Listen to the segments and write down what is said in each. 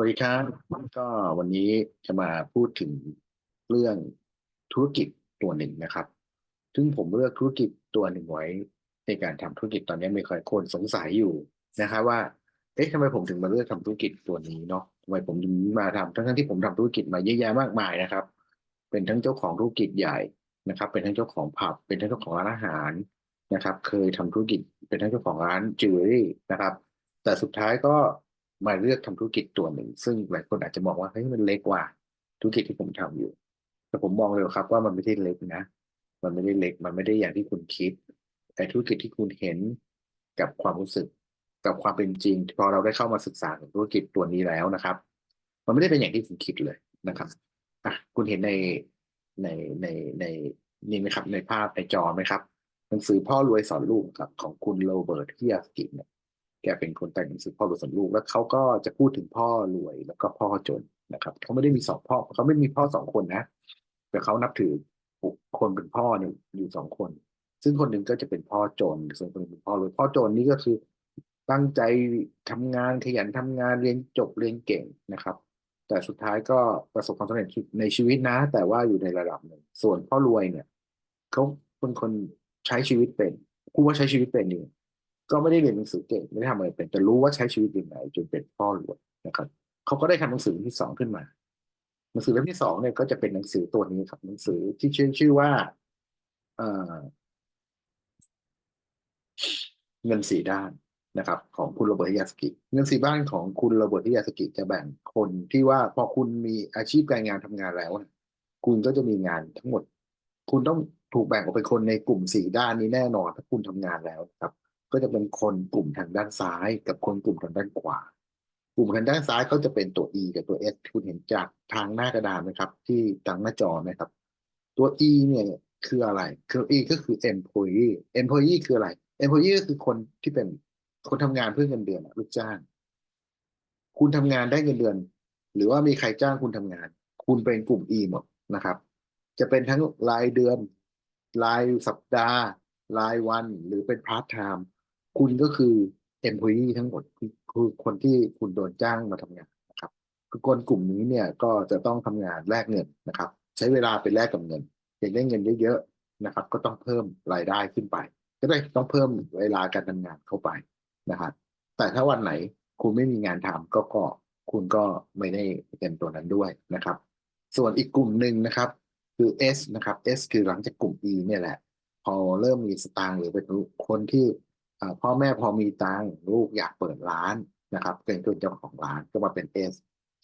วัสดีครับ ก็วันนี้จะมาพูดถึงเรื่องธุรกิจตัวหนึ่งนะครับ ซึ่งผมเลือกธุรกิจตัวหนึ่งไว้ในการทำธุรกิจตอนนี้มีคนสงสัยอยู่นะครับว่า เอ๊ะทำไมผมถึงมาเลือกทำธุรกิจตัวนี้เนาะทำไมผมถึงมาทำทั้งที่ผมทำธุรกิจมาเยอะแยะมากมายนะครับ เป็นทั้งเจ้าของธุรกิจใหญ่นะครับ เป็นทั้งเจ้าของผับ เป็นทั้งเจ้าของร้านอาหารนะครับ เคยทำธุรกิจเป็นทั้งเจ้าของร้านจิวเวลรี่นะครับ แต่สุดท้ายก็ มาเลือกทำธุรกิจตัวหนึ่ง ซึ่งหลายคนอาจจะมองว่าเฮ้ยมันเล็กกว่าธุรกิจที่ผมทำอยู่ แต่ผมมองเลยครับว่ามันไม่ได้เล็กนะ มันไม่ได้เล็กมันไม่ได้อย่างที่คุณคิดไอ้ธุรกิจที่คุณเห็นกับความรู้สึกกับความเป็นจริงพอเราได้เข้ามาศึกษาธุรกิจตัวนี้แล้วนะครับ มันไม่ได้เป็นอย่างที่คุณคิดเลยนะครับอะคุณเห็นในในในในนี่ไหมครับ ในภาพในจอไหมครับหนังสือพ่อรวยสอนลูกครับ ของคุณโรเบิร์ตฮิยสกิเนี่ย เป็นคนแต่งหนังสือพ่อรวยสอนลูก แล้วเขาก็จะพูดถึงพ่อรวยแล้วก็พ่อจนนะครับเขาไม่ได้มีสองพ่อเขาไม่มีพ่อสองคนนะ แต่เขานับถือคนเป็นพ่อเนี่ยอยู่สองคน ซึ่งคนหนึ่งก็จะเป็นพ่อจนส่วนคนหนึ่งเป็นพ่อรวยพ่อจนนี่ก็คือตั้งใจทำงานขยันทำงานเรียนจบเรียนเก่งนะครับ แต่สุดท้ายก็ประสบความสำเร็จในชีวิตนะ แต่ว่าอยู่ในระดับหนึ่ง ส่วนพ่อรวยเนี่ยเขาเป็นคนใช้ชีวิตเป็นคูว่าใช้ชีวิตเป็นนี่ ก็ไม่ได้เรียนหนังสือเก่งไม่ได้ทำอะไรเป็นแต่รู้ว่าใช้ชีวิตยังไงจนเป็นพ่อรวยนะครับเขาก็ได้ทำหนังสือที่สองขึ้นมา หนังสือเล่มที่สองเนี่ยก็จะเป็นหนังสือตัวนี้ครับหนังสือที่ชื่อชื่อว่าเเงินสีด้านนะครับ ของคุณโรเบิร์ตยาสกิ เงินสีบ้านของคุณโรเบิร์ตยาสกิจะแบ่งคนที่ว่าพอคุณมีอาชีพการงานทำงานแล้วคุณก็จะมีงานทั้งหมด คุณต้องถูกแบ่งออกเป็นคนในกลุ่มสีด้านนี้แน่นอนถ้าคุณทำงานแล้วครับ ก็จะเป็นคนกลุ่มทางด้านซ้ายกับคนกลุ่มทางด้านขวา กลุ่มทางด้านซ้ายก็จะเป็นตัว E กับตัว S คุณเห็นจากทางหน้ากระดานนะครับ ที่ทางหน้าจอนะครับ ตัว E เนี่ยคืออะไรคือ E ก็คือ employee employee คืออะไร employee ก็คือคนที่เป็นคนทำงานเพื่อเงินเดือนลูกจ้าง คุณทำงานได้เงินเดือน หรือว่ามีใครจ้างคุณทำงาน คุณเป็นกลุ่ม E หมดนะครับ จะเป็นทั้งรายเดือน รายสัปดาห์ รายวันหรือเป็นพาร์ทไทม์ คุณก็คือ employee ทั้งหมดคือคนที่คุณโดนจ้างมาทำงานนะครับคือคนกลุ่มนี้เนี่ยก็จะต้องทำงานแลกเงินนะครับ ใช้เวลาไปแลกกับเงินอยากได้เงินเยอะๆนะครับ ก็ต้องเพิ่มรายได้ขึ้นไป ก็ได้ต้องเพิ่มเวลาการทำงานเข้าไปนะครับแต่ถ้าวันไหนคุณไม่มีงานทำก็ก็คุณก็ไม่ได้เป็นตัวนั้นด้วยนะครับ ส่วนอีกกลุ่มหนึ่งนะครับ คือ S นะครับ S คือหลังจากกลุ่ม E เนี่ยแหละ พอเริ่มมีสตางค์หรือเป็นคนที่ พ่อแม่พอมีตังค์ลูกอยากเปิดร้านนะครับเป็นตัวเจ้าของร้านก็มาเป็น S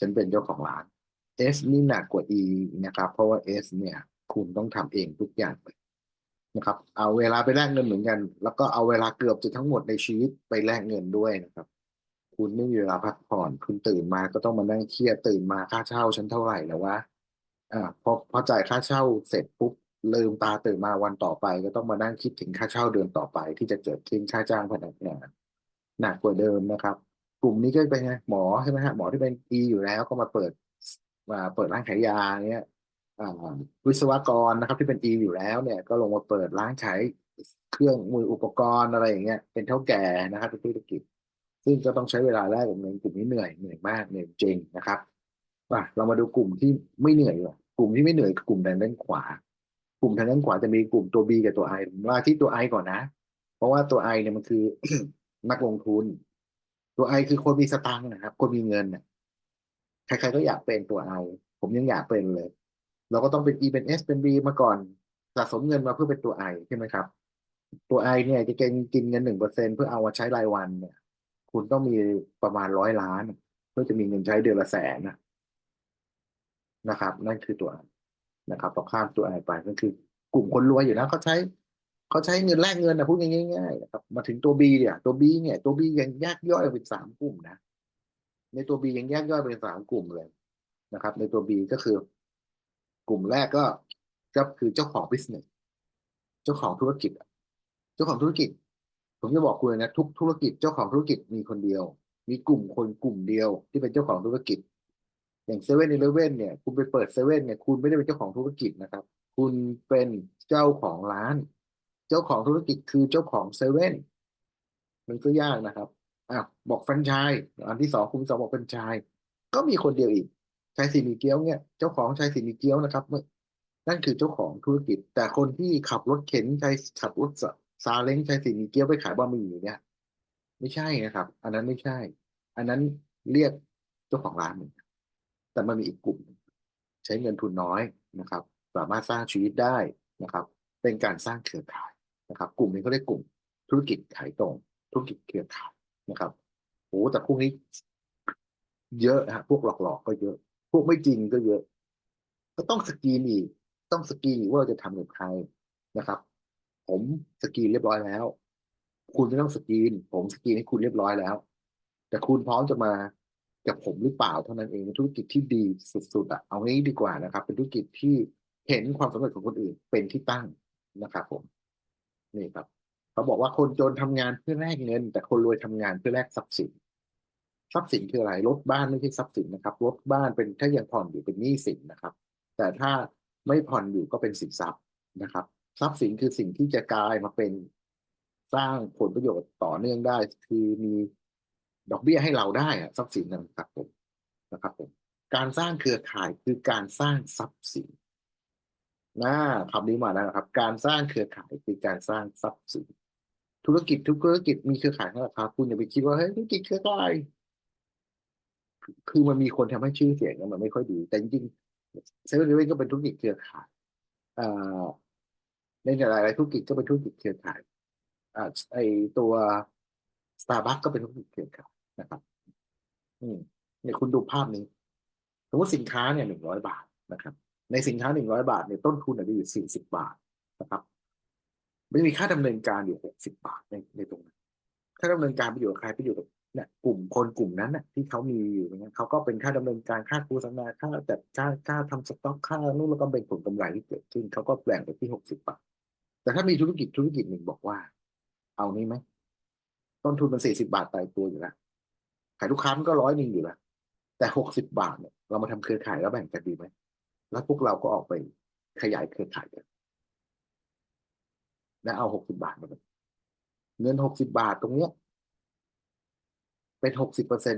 ฉันเป็นเจ้าของร้าน S นี่หนักกว่า E นะครับ เพราะว่า S เนี่ยคุณต้องทำเองทุกอย่างเลยนะครับ เอาเวลาไปแลกเงินเหมือนกัน แล้วก็เอาเวลาเกือบจะทั้งหมดในชีวิตไปแลกเงินด้วยนะครับ คุณไม่มีเวลาพักผ่อน คุณตื่นมาก็ต้องมานั่งเครียดตื่นมาค่าเช่าฉันเท่าไหร่แล้ววะอ่าพอพอจ่ายค่าเช่าเสร็จปุ๊บ ลืมตาตื่นมาวันต่อไป ก็ต้องมานั่งคิดถึงค่าเช่าเดือนต่อไป ที่จะเกิดขึ้นค่าจ้างพนักงานหนักกว่าเดิมนะครับ กลุ่มนี้ก็เป็นไงหมอใช่ไหมฮะหมอที่เป็นอีอยู่แล้วก็มาเปิดมาเปิดร้านขายยาเนี้ยวิศวกรนะครับ ที่เป็นอีอยู่แล้วเนี่ย ก็ลงมาเปิดร้านขายเครื่องมืออุปกรณ์อะไรอย่างเงี้ยเป็นเท่าแก่นะครับเป็นธุรกิจ ซึ่งก็ต้องใช้เวลาแรกกับเงินกลุ่มนี้เหนื่อยเหนื่อยมากเหนื่อยจริงนะครับว่าเรามาดูกลุ่มที่ไม่เหนื่อยกว่ากลุ่มที่ไม่เหนื่อยกลุ่มทางด้านขวา ลุ่มทางด้านขวาจะมีกลุ่มตัว B กับตัว I ว่าที่ตัว I ก่อนนะ เพราะว่าตัว I เนี่ยมันคือ นักลงทุน ตัว I คือคนมีสตางค์นะครับ คนมีเงินใครๆก็อยากเป็นตัว I ผมยังอยากเป็นเลย เราก็ต้องเป็น E เป็น S เป็น B มาก่อนสะสมเงินมาเพื่อเป็นตัว I ใช่ไหมครับตัว I เนี่ยจะเกินกินเงินหนึ่งเปอร์เซ็นเพื่อเอามาใช้รายวันเนี่ย คุณต้องมีประมาณร้อยล้าน เพื่อจะมีเงินใช้เดือนละแสนนะครับ นั่นคือตัว I นะครับต่อข้ามตัว I ไปนั่นคือกลุ่มคนรวยอยู่แล้วเขาใช้เขาใช้เงินแลกเงินนะพูดง่ายๆนะครับมาถึงตัว B เนี่ยตัว B เนี่ยตัว B ยังแยกย่อยเป็นสามกลุ่มนะในตัว B ยังแยกย่อยเป็นสามกลุ่มเลยนะครับ ในตัว B ก็คือ กลุ่มแรกก็ก็คือเจ้าของ business เจ้าของธุรกิจ เจ้าของธุรกิจ ผมจะบอกคุณนะทุกธุรกิจเจ้าของธุรกิจมีคนเดียว มีกลุ่มคนกลุ่มเดียวที่เป็นเจ้าของธุรกิจ อย่างเซเว่นอีเลเว่นเนี่ย คุณไปเปิดเซเว่นเนี่ย คุณไม่ได้เป็นเจ้าของธุรกิจนะครับ คุณเป็นเจ้าของร้าน เจ้าของธุรกิจคือเจ้าของเซเว่นมันก็ยากนะครับอะบอกแฟรนไชส์อันที่สองคุณสองบอกแฟรนไชส์ก็มีคนเดียวอีกชายสีมีเกี้ยวเนี่ย เจ้าของชายสีมีเกี้ยวนะครับนั่นคือเจ้าของธุรกิจ แต่คนที่ขับรถเข็นชายขับรถซาเล้งชายสีมีเกี้ยวไปขายบะหมี่เนี่ย ไม่ใช่นะครับ อันนั้นไม่ใช่ อันนั้นเรียกเจ้าของร้านหนกัน แต่มันมีอีกกลุ่ม ใช้เงินทุนน้อยนะครับ สามารถสร้างชีวิตได้นะครับ เป็นการสร้างเครือข่ายนะครับ กลุ่มนี้เขาเรียกกลุ่ม ธุรกิจขายตรง ธุรกิจเครือข่ายนะครับโอ้แต่พวกนี้ เยอะฮะพวกหลอกๆก็เยอะ พวกไม่จริงก็เยอะ ก็ต้องสกีนอีกต้องสกีนว่าเราจะทำกับใครนะครับ ผมสกีนเรียบร้อยแล้ว คุณไม่ต้องสกีน ผมสกีนให้คุณเรียบร้อยแล้ว แต่คุณพร้อมจะมา กับผมหรือเปล่าเท่านั้นเองเป็นธุรกิจที่ดีสุดๆอะเอางี้ดีกว่านะครับ เป็นธุรกิจที่เห็นความสำเร็จของคนอื่นเป็นที่ตั้งนะครับผมนี่ครับเขาบอกว่าคนจนทำงานเพื่อแลกเงิน แต่คนรวยทำงานเพื่อแลกทรัพย์สินทรัพย์สินคืออะไรรถบ้านไม่ใช่ทรัพย์สินนะครับรถบ้านเป็นถ้ายังผ่อนอยู่เป็นหนี้สินนะครับ แต่ถ้าไม่ผ่อนอยู่ก็เป็นสินทรัพย์นะครับ ทรัพย์สินคือสิ่งที่จะกลายมาเป็นสร้างผลประโยชน์ต่อเนื่องได้ คือมี ดอกเบี้ยให้เราได้อะทรัพย์สินนะครับผมนะครับผมการสร้างเครือข่ายคือการสร้างทรัพย์สินนะคำนี้มาแล้วนะครับ การสร้างเครือข่ายคือการสร้างทรัพย์สินธุรกิจทุกธุรกิจมีเครือข่ายนั่นแหละครับ คุณอย่าไปคิดว่าเฮ้ยธุรกิจเครือข่ายคือมันมีคนทำให้ชื่อเสียงมันไม่ค่อยดี แต่จริงๆเซเว่นเลเว่นก็เป็นธุรกิจเครือข่ายอ่าในหลายๆธุรกิจก็เป็นธุรกิจเครือข่ายอ่าไอตัว สตาร์บัคก็เป็นธุรกิจเครือข่ายนะครับอืมเนี่ยคุณดูภาพนี้สมมติสินค้าเนี่ยหนึ่งร้อยบาทนะครับ ในสินค้าหนึ่งร้อยบาทเนี่ยต้นทุนอาจจะอยู่สี่สิบบาทนะครับมันมีค่าดำเนินการอยู่หกสิบบาทในในตรงนั้นค่าดำเนินการไปอยู่กับใครไปอยู่กับเนี่ยกลุ่มคนกลุ่มนั้นน่ะที่เขามีอยู่เนี่ยเขาก็เป็นค่าดำเนินการค่าโฆษณาค่าจัดค่าค่าทำสต็อกค่านู่นแล้วก็เป็นผลกำไรที่เกิดขึ้นเขาก็แบ่งไปที่หกสิบบาทแต่ถ้ามีธุรกิจธุรกิจหนึ่งบอกว่า เอานี้ไหม ต้นทุนมันสี่สิบาทตายตัวอยู่แล้วขายลูกค้ามันก็ร้อยหนึ่งอยู่แล้วแต่หกสิบาทเนี่ย เรามาทำเครือข่ายแล้วแบ่งกันดีไหมแล้วพวกเราก็ออกไปขยายเครือข่ายกันแล้วเอาหกสิบาทมาเงินหกสิบาทตรงเนี้ย เป็นหกสิบเปอร์เซ็น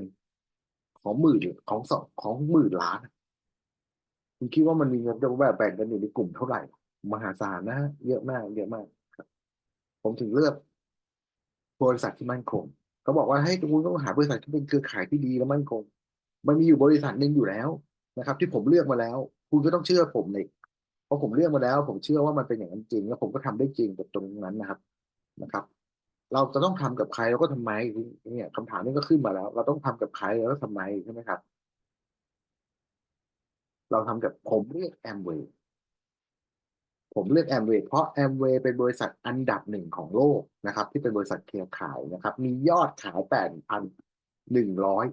ของหมื่นของสองของหมื่นล้านคุณคิดว่ามันมีเงินจะแบบแบ่งกันอยู่ในกลุ่มเท่าไหร่ มหาศาลนะเยอะมาก เยอะมากผมถึงเลือก บริษัทที่มั่นคงเขาบอกว่าให้คุณต้องหาบริษัทที่เป็นเครือข่ายที่ดีและมั่นคง มันมีอยู่บริษัทหนึ่งอยู่แล้วนะครับ ที่ผมเลือกมาแล้ว คุณก็ต้องเชื่อผมเลยเพราะผมเลือกมาแล้ว ผมเชื่อว่ามันเป็นอย่างนั้นจริง แล้วผมก็ทำได้จริงกับตรงนั้นนะครับนะครับ เราจะต้องทำกับใครเราก็ทำไมเนี่ยคำถามนี้ก็ขึ้นมาแล้ว เราต้องทำกับใครแล้วทำไมใช่ไหมครับ เราทำกับผมเรียกแอมเวย์ ผมเลือกแอมเวย์เพราะแอมเวย์เป็นบริษัทอันดับหนึ่งของโลกนะครับ ที่เป็นบริษัทเครือข่ายนะครับ มียอดขายแปดพันหนึ่งร้อย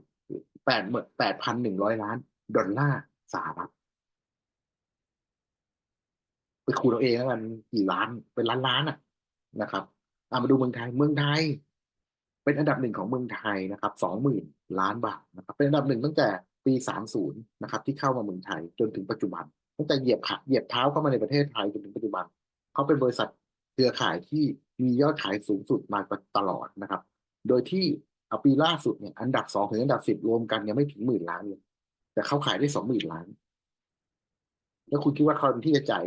แปดหมื่นแปดพันหนึ่งร้อยล้านดอลลาร์สหรัฐไปคูณเอาเองแล้วกันกี่ล้านเป็นล้านล้านอะนะครับอามาดูเมืองไทยเมืองไทย เป็นอันดับหนึ่งของเมืองไทยนะครับสองหมื่นล้านบาทนะครับ เป็นอันดับหนึ่งตั้งแต่ปีสามศูนย์นะครับ ที่เข้ามาเมืองไทยจนถึงปัจจุบัน ตั้งแต่เหยียบขาเหยียบเท้าเข้ามาในประเทศไทยจนถึงปัจจุบันเขาเป็นบริษัทเครือข่ายที่มียอดขายสูงสุดมาตลอดนะครับ โดยที่เอาปีล่าสุดเนี่ยอันดับสองถึงอันดับสิบรวมกันยังไม่ถึงหมื่นล้านเลยแต่เขาขายได้สองหมื่นล้าน แล้วคุณคิดว่าคนที่จะจ่าย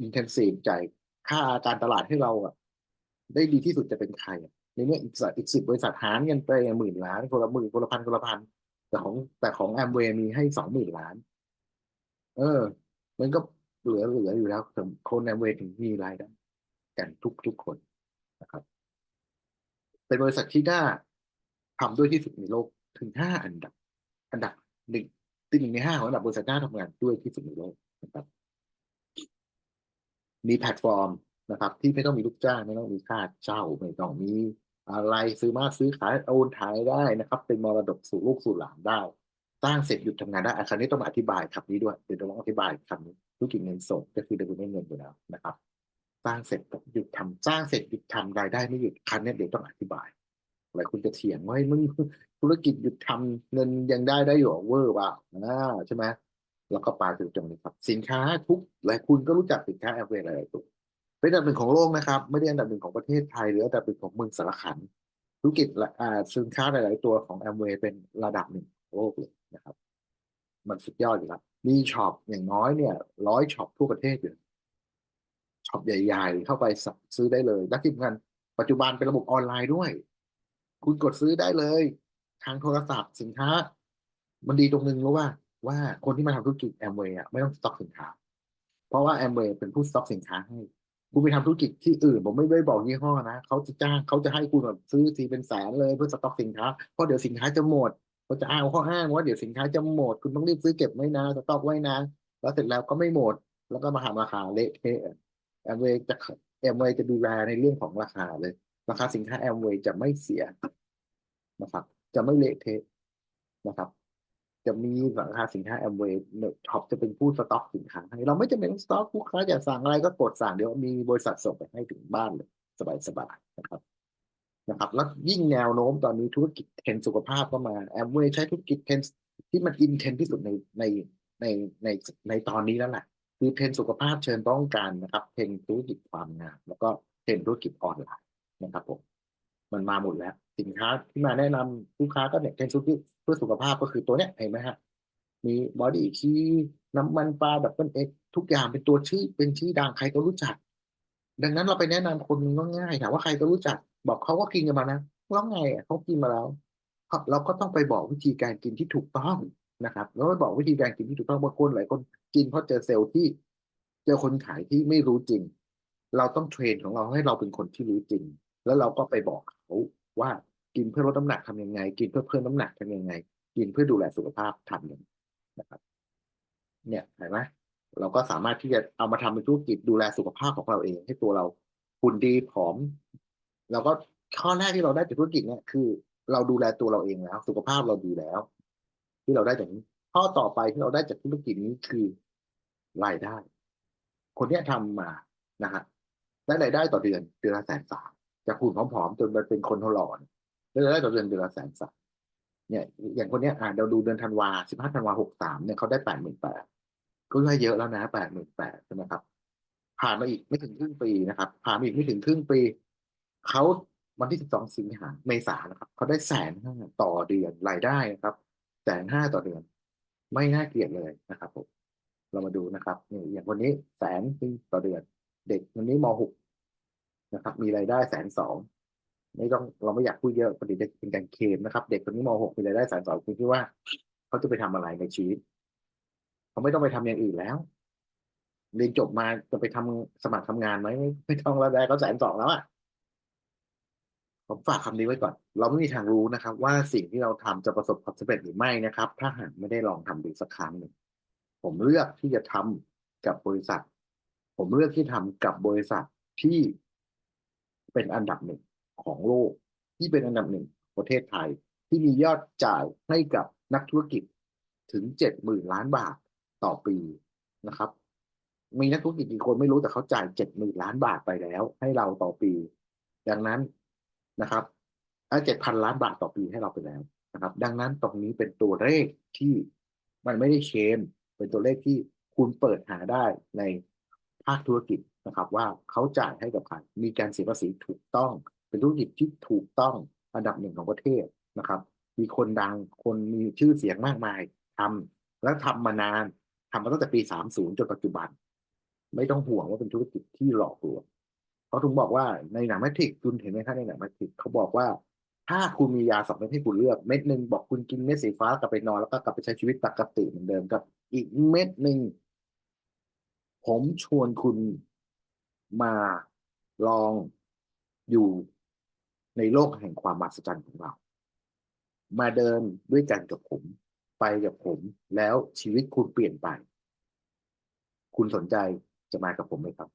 อินเทนซีฟจ่ายค่าการตลาดให้เราอะได้ดีที่สุดจะเป็นใครในเมื่ออีกอีกสิบบริษัทหารเงินไปหมื่นล้านคนละหมื่นคนละพันคนละพันแต่ของแต่ของแอมเวย์มีให้สองหมื่นล้าน เออ มันก็เหลือเหลืออยู่แล้วคนแอมเวย์ถึงมีรายได้กันทุกทุกคนนะครับ เป็นบริษัทที่น่าทำด้วยที่สุดในโลกถึงห้าอันดับ อันดับหนึ่งติดหนึ่งในห้าของอันดับบริษัทน่าทำงานด้วยที่สุดในโลกนะครับ มีแพลตฟอร์มนะครับ ที่ไม่ต้องมีลูกจ้างไม่ต้องมีค่าเช่าไม่ต้องมีอะไรซื้อมาซื้อขายโอนถ่ายได้นะครับ เป็นมรดกสู่ลูกสู่หลานได้ สร้างเสร็จหยุดทำงานได้อาคารนี้ต้องอธิบายคำนี้ด้วยเดี๋ยวต้องอธิบายคำนี้ธุรกิจเงินสดก็คือเดินไม่เงินอยู่แล้วนะครับ สร้างเสร็จหยุดทำสร้างเสร็จหยุดทำรายได้ไม่หยุดคันนี้เดี๋ยวต้องอธิบายอะไรคุณจะเถียงว่ามึงธุรกิจหยุดทำเงินยังได้ได้อยู่เวอร์เปล่าอ่าใช่ไหมแล้วก็ปลาถึงตรงนี้ครับ สินค้าทุกหลายคุณก็รู้จักสินค้าแอปเวย์หลายตัวเป็นอันดับหนึ่งของโลกนะครับ ไม่ได้อันดับหนึ่งของประเทศไทยหรืออันดับหนึ่งของเมืองสารขันธุรกิจอ่าสินค้าหลาย ๆ ตัวของแอมเวย์เป็นระดับหนึ่งโลกเลย นะครับ มันสุดยอดอยู่แล้วมีช็อปอย่างน้อยเนี่ยร้อยช็อปทั่วประเทศอยู่ช็อปใหญ่ๆ เข้าไปซื้อได้เลย และที่สำคัญปัจจุบันเป็นระบบออนไลน์ด้วย คุณกดซื้อได้เลย ทางโทรศัพท์สินค้า มันดีตรงนึงรู้ว่า ว่าคนที่มาทำธุรกิจแอมเวย์ไม่ต้องสต็อกสินค้า เพราะว่าแอมเวย์เป็นผู้สต็อกสินค้าให้คุณไปทำธุรกิจที่อื่น ผมไม่ได้บอกยี่ห้อนะเขาจะจ้างเขาจะให้คุณแบบซื้อทีเป็นแสนเลยเพื่อสต็อกสินค้าเพราะเดี๋ยวสินค้าจะหมด เขาจะอ้างข้ออ้างว่าเดี๋ยวสินค้าจะหมดคุณต้องรีบซื้อเก็บไว้นะสต็อกไว้นะ แล้วเสร็จแล้วก็ไม่หมด แล้วก็มาหาราคาเละเทะแอมเวย์จะแอมเวย์จะดูแลในเรื่องของราคาเลยราคาสินค้าแอมเวย์จะไม่เสียนะครับ จะไม่เละเทะนะครับ จะมีราคาสินค้าแอมเวย์ท็อปจะเป็นผู้สต็อกสินค้าให้เราไม่จำเป็นต้องสต็อกผู้ค้าอยากสั่งอะไรก็กดสั่งเดี๋ยวมีบริษัทส่งไปให้ถึงบ้านเลย สบายๆนะครับ นะครับแล้วยิ่งแนวโน้มตอนนี้ธุรกิจเทรนสุขภาพก็มาแอมเวย์ใช้ธุรกิจเทรนที่มันอินเทรนที่สุดในในในในในตอนนี้แล้วแหละคือเทรนสุขภาพเชิญต้องการนะครับเทรนธุรกิจความงามแล้วก็เทรนธุรกิจออนไลน์นะครับผมมันมาหมดแล้ว สินค้าที่มาแนะนำลูกค้าก็เนี่ยเทรนธุรกิจเพื่อสุขภาพก็คือตัวเนี้ยเห็นไหมฮะมีบอดี้คีน้ำมันปลาดับเบิลเอ็กทุกอย่างเป็นตัวชื่อเป็นชื่อดังใครก็รู้จัก ดังนั้นเราไปแนะนำคนก็ง่ายถามว่าใครก็รู้จัก บอกเขาก็กินกันมานะแล้วไงอะเขากินมาแล้วเราก็ต้องไปบอกวิธีการกินที่ถูกต้องนะครับแล้วไปบอกวิธีการกินที่ถูกต้องบางคนหลายคนกินเพราะเจอเซลล์ที่ เจอคนขายที่ไม่รู้จริง เราต้องเทรนของเราให้เราเป็นคนที่รู้จริง แล้วเราก็ไปบอกเขาว่ากินเพื่อลดน้ำหนักทำยังไง กินเพื่อเพิ่มน้ำหนักทำยังไง กินเพื่อดูแลสุขภาพทำยังไงนะครับ เนี่ยเห็นไหมเราก็สามารถที่จะเอามาทำเป็นธุรกิจดูแลสุขภาพของเราเอง ให้ตัวเราหุ่นดีผอม เราก็ข้อแรกที่เราได้จากธุรกิจเนี่ยคือ เราดูแลตัวเราเองแล้ว สุขภาพเราดีแล้ว ที่เราได้จากนี้ข้อต่อไปที่เราได้จากธุรกิจนี้คือรายได้ คนเนี้ยทำมานะฮะได้รายได้ต่อเดือนเดือนละแสนสามจากหุ่นผอมๆจนมาเป็นคนทหล่อได้รายได้ต่อเดือนเดือนละแสนสามเนี่ย อย่างคนเนี้ยอ่าเราดูเดือนธันวาสิบห้าธันวาหกสามเนี่ยเขาได้แปดหมื่นแปดก็ได้เยอะแล้วนะแปดหมื่นแปดใช่ไหมครับผ่านมาอีกไม่ถึงครึ่งปีนะครับผ่านมาอีกไม่ถึงครึ่งปี เขาวันที่สิบสองสิงหาเมษานะครับเขาได้แสนห้าต่อเดือนรายได้นะครับแสนห้าต่อเดือน ไม่น่าเกลียดเลยนะครับผมเรามาดูนะครับนี่อย่างคนนี้แสนต่อเดือน เด็กคนนี้มหกนะครับ มีรายได้แสนสองไม่ต้องเราไม่อยากพูดเยอะประเด็นเป็นการเคลมนะครับ เด็กคนนี้มหกมีรายได้แสนสองคุณคิดว่าเขาจะไปทำอะไรในชีวิตเขาไม่ต้องไปทำอย่างอื่นแล้วเรียนจบมาจะไปทำสมัครทำงานไหมไม่ต้องรายได้เขาแสนสองแล้วอะ ผมฝากคำนี้ไว้ก่อน เราไม่มีทางรู้นะครับ ว่าสิ่งที่เราทำจะประสบความสำเร็จหรือไม่นะครับ ถ้าหากไม่ได้ลองทำดูสักครั้งหนึ่งผมเลือกที่จะทำกับบริษัท ผมเลือกที่ทำกับบริษัทที่เป็นอันดับหนึ่งของโลก ที่เป็นอันดับหนึ่งประเทศไทย ที่มียอดจ่ายให้กับนักธุรกิจถึงเจ็ดหมื่นล้านบาทต่อปีนะครับ มีนักธุรกิจกี่คนไม่รู้แต่เขาจ่ายเจ็ดหมื่นล้านบาทไปแล้ว ให้เราต่อปี ดังนั้น นะครับเจ็ดพันล้านบาทต่อปีให้เราไปแล้วนะครับ ดังนั้นตรงนี้เป็นตัวเลขที่มันไม่ได้เชมเป็นตัวเลขที่คุณเปิดหาได้ในภาคธุรกิจนะครับ ว่าเขาจ่ายให้กับใครมีการเสียภาษีถูกต้อง เป็นธุรกิจที่ถูกต้องอันดับหนึ่งของประเทศนะครับ มีคนดังคนมีชื่อเสียงมากมายทำแล้วทำมานานทำมาตั้งแต่ปีสามศูนย์จนปัจจุบัน ไม่ต้องห่วงว่าเป็นธุรกิจที่หลอกลวง เขาถึงบอกว่าในหนังแมทริกคุณเห็นไหมครับในหนังแมทริกเขาบอกว่า ถ้าคุณมียาสองเม็ดให้คุณเลือกเม็ดหนึ่งบอกคุณกินเม็ดสีฟ้ากลับไปนอนแล้วก็กลับไปใช้ชีวิตปกติเหมือนเดิมกับ อีกเม็ดหนึ่งผมชวนคุณมาลองอยู่ในโลกแห่งความมหัศจรรย์ของเรา มาเดินด้วยกันกับผม ไปกับผม แล้วชีวิตคุณเปลี่ยนไป คุณสนใจจะมากับผมไหมครับ